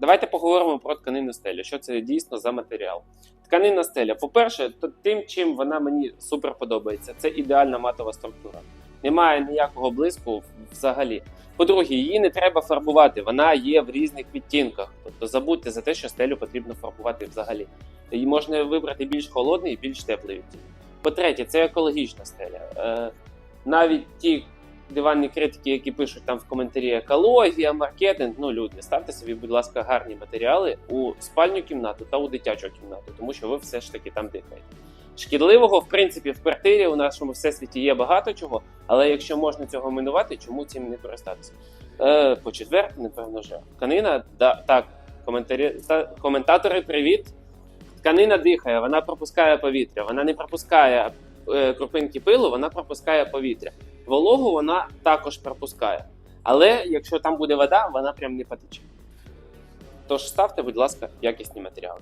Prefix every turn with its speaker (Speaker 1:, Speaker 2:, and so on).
Speaker 1: Давайте поговоримо про тканинну стелю. Що це дійсно за матеріал? Тканинна стеля, по-перше, то тим, чим вона мені супер подобається, це ідеальна матова структура. Немає ніякого блиску взагалі. По-друге, її не треба фарбувати, вона є в різних відтінках. Тобто забудьте за те, що стелю потрібно фарбувати взагалі. Її можна вибрати більш холодний і більш теплий відтінок. По-третє, це екологічна стеля. Е, навіть ті диванні критики, які пишуть там в коментарі екологія, маркетинг. Ну, люди, ставте собі, будь ласка, гарні матеріали у спальню кімнату та у дитячу кімнату, тому що ви все ж таки там дихаєте. Шкідливого, в принципі, в квартирі у нашому всесвіті є багато чого, але якщо можна цього минувати, чому цим не користатися? Е, по четвер, напевно, вже. Тканина, да, так, коментарі, та, коментатори, привіт. Тканина дихає, вона пропускає повітря, вона не пропускає е, крупинки пилу, вона пропускає повітря. Вологу вона також пропускає. Але якщо там буде вода, вона прям не потече. Тож ставте, будь ласка, якісні матеріали.